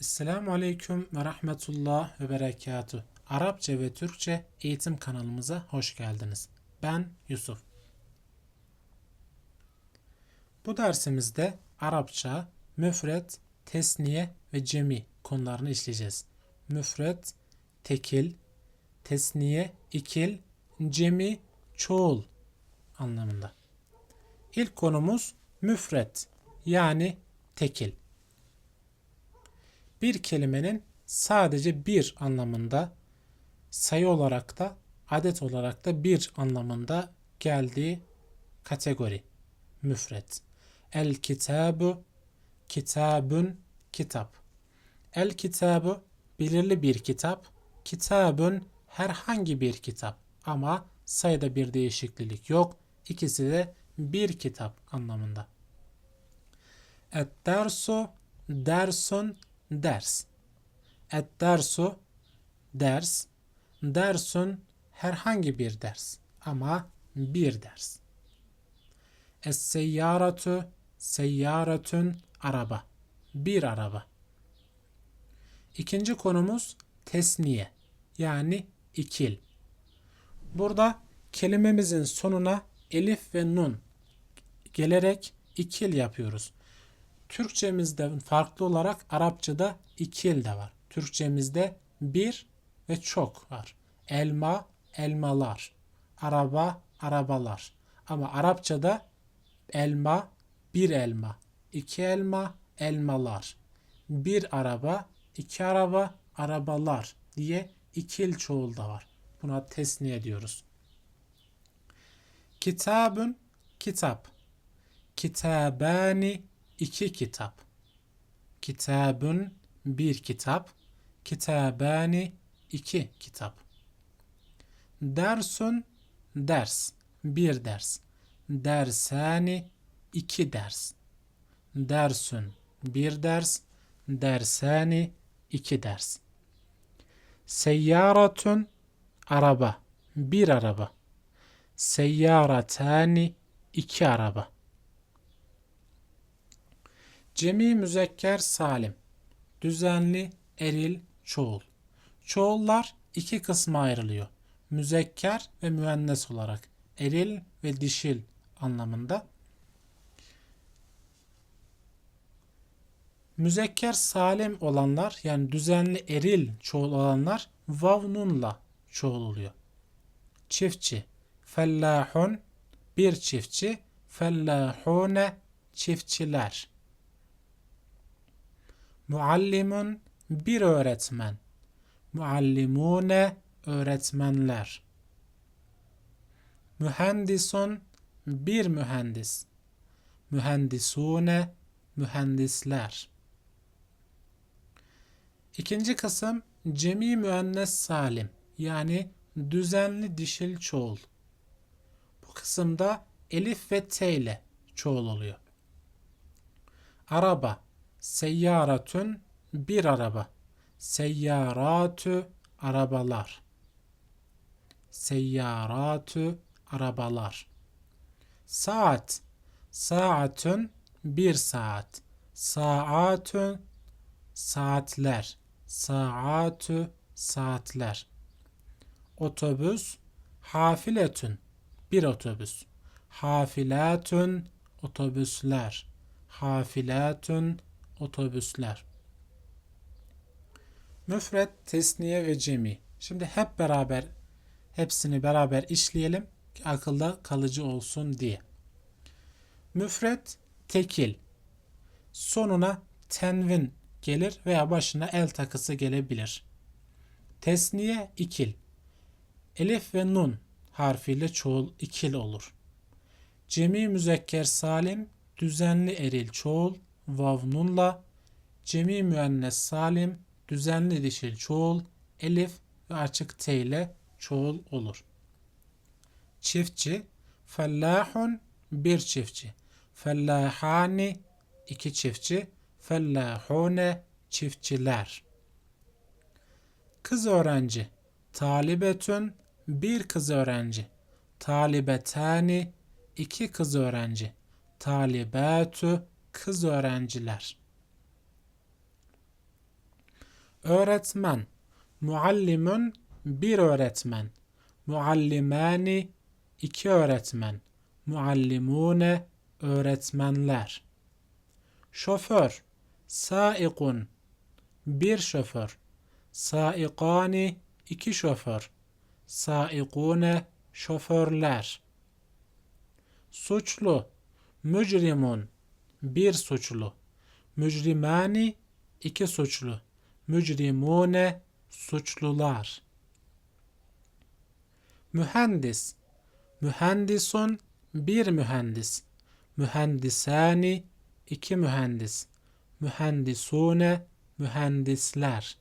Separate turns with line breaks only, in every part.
Esselamu Aleyküm ve Rahmetullah ve Berekatuh. Arapça ve Türkçe eğitim kanalımıza hoş geldiniz. Ben Yusuf. Bu dersimizde Arapça, müfret, tesniye ve cemi konularını işleyeceğiz. Müfret, tekil, tesniye, ikil, cemi, çoğul anlamında. İlk konumuz müfret yani tekil bir kelimenin sadece bir anlamında sayı olarak da adet olarak da bir anlamında geldiği kategori müfret. El kitabu kitabun kitap. El kitabu belirli bir kitap. Kitabun herhangi bir kitap ama sayıda bir değişiklik yok. İkisi de bir kitap anlamında. Et dersu dersun ders. Et dersu ders. Dersun herhangi bir ders ama bir ders. Es seyyaratu seyyaratun araba. Bir araba. İkinci konumuz tesniye yani ikil. Burada kelimemizin sonuna elif ve nun gelerek ikil yapıyoruz. Türkçemizde farklı olarak Arapçada ikil de var. Türkçemizde bir ve çok var. Elma, elmalar. Araba, arabalar. Ama Arapçada elma, bir elma. iki elma, elmalar. Bir araba, iki araba, arabalar diye ikil çoğul da var. Buna tesniye diyoruz. Kitabın, kitap. Kitabani, iki kitap. Kitabun bir kitap. Kitabani iki kitap. Dersun ders bir ders. Dersani iki ders. Dersun bir ders. Dersani iki ders. Seyyaratun araba bir araba. Seyyaratani iki araba. Cemi müzekker salim. Düzenli, eril, çoğul. Çoğullar iki kısma ayrılıyor. Müzekker ve müennes olarak. Eril ve dişil anlamında. Müzekker salim olanlar yani düzenli eril çoğul olanlar vav nunla çoğul oluyor. Çiftçi. Fellahun bir çiftçi. Fellahune çiftçiler. Muallimun bir öğretmen. Muallimune öğretmenler. Mühendisun bir mühendis. Mühendisune mühendisler. İkinci kısım cemi müennes salim yani düzenli dişil çoğul. Bu kısımda elif ve t ile çoğul oluyor. Araba Seyyaratun bir araba. Seyyaratü arabalar. Seyyaratü arabalar. Saat. Saatün bir saat. Saatün saatler. Saatü saatler. Otobüs. Hafiletün bir otobüs. Hafilatün otobüsler. Hafilatün otobüsler. Müfret, tesniye ve cemi. Şimdi hep beraber hepsini beraber işleyelim ki akılda kalıcı olsun diye. Müfret tekil. Sonuna tenvin gelir veya başına el takısı gelebilir. Tesniye ikil. Elif ve nun harfiyle çoğul ikil olur. Cemi müzekker salim düzenli eril çoğul vav cemi müennes salim, düzenli dişil çoğul, elif ve açık t ile çoğul olur. Çiftçi, fellahun bir çiftçi, fellahani iki çiftçi, fellahune çiftçiler. Kız öğrenci, talibetün bir kız öğrenci, talibetani iki kız öğrenci, talibetü kız öğrenciler. öğretmen. Muallimun bir öğretmen. Muallimani iki öğretmen. Muallimune öğretmenler. Şoför. Saikun bir şoför. Saikani iki şoför. Saikune şoförler. Suçlu. Mücrimun bir suçlu. Mücrimani iki suçlu. Mücrimune suçlular. Mühendis. Mühendisun bir mühendis. Mühendisani iki mühendis. Mühendisune mühendisler.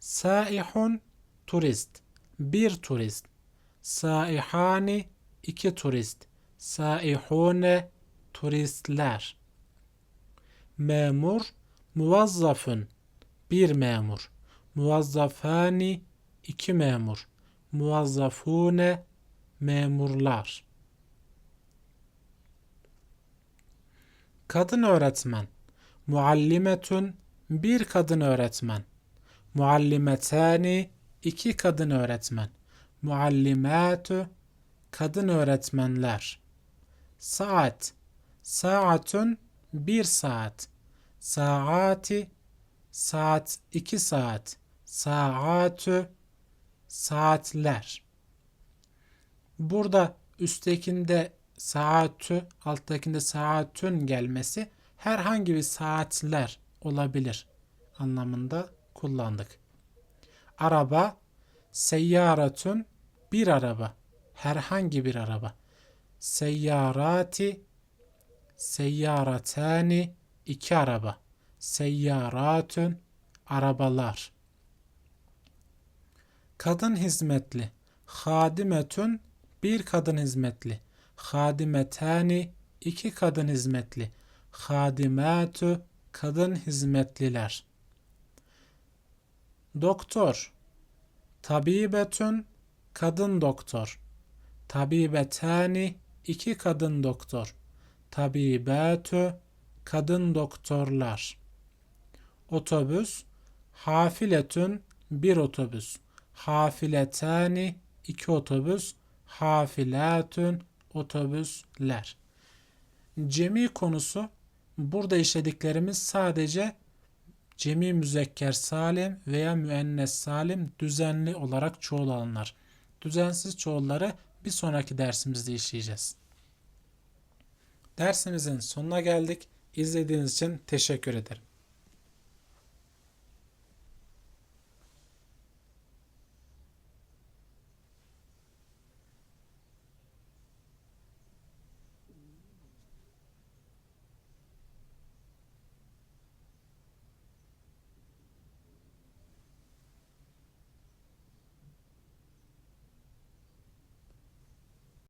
Saihun turist bir turist. Saihani iki turist. Saihune turistler. Memur muvazzafın bir memur. Muvazzafani iki memur. Muvazzafune memurlar. Kadın öğretmen. Muallimetun bir kadın öğretmen. Muallimetani iki kadın öğretmen. Muallimatu kadın öğretmenler. Saat. Saatun bir saat. Saati saat iki saat. Saatü saatler. Burada üsttekinde saatü, alttakinde saatün gelmesi herhangi bir saatler olabilir anlamında kullandık. Araba, seyyaratun bir araba, herhangi bir araba. Seyyarati, seyyaratani iki araba. Seyyaratun arabalar. Kadın hizmetli. Hadimetun bir kadın hizmetli. Hadimetani iki kadın hizmetli. Hadimatu kadın hizmetliler. Doktor. Tabibetun kadın doktor. Tabibetani iki kadın doktor. Tabibatu kadın doktorlar. Otobüs. Hafiletun bir otobüs. Hafiletani iki otobüs. Hafilatun otobüsler. Cemi konusu burada işlediklerimiz sadece cemi müzekker salim veya müennes salim düzenli olarak çoğul alınır. Düzensiz çoğulları bir sonraki dersimizde işleyeceğiz. Dersimizin sonuna geldik. İzlediğiniz için teşekkür ederim.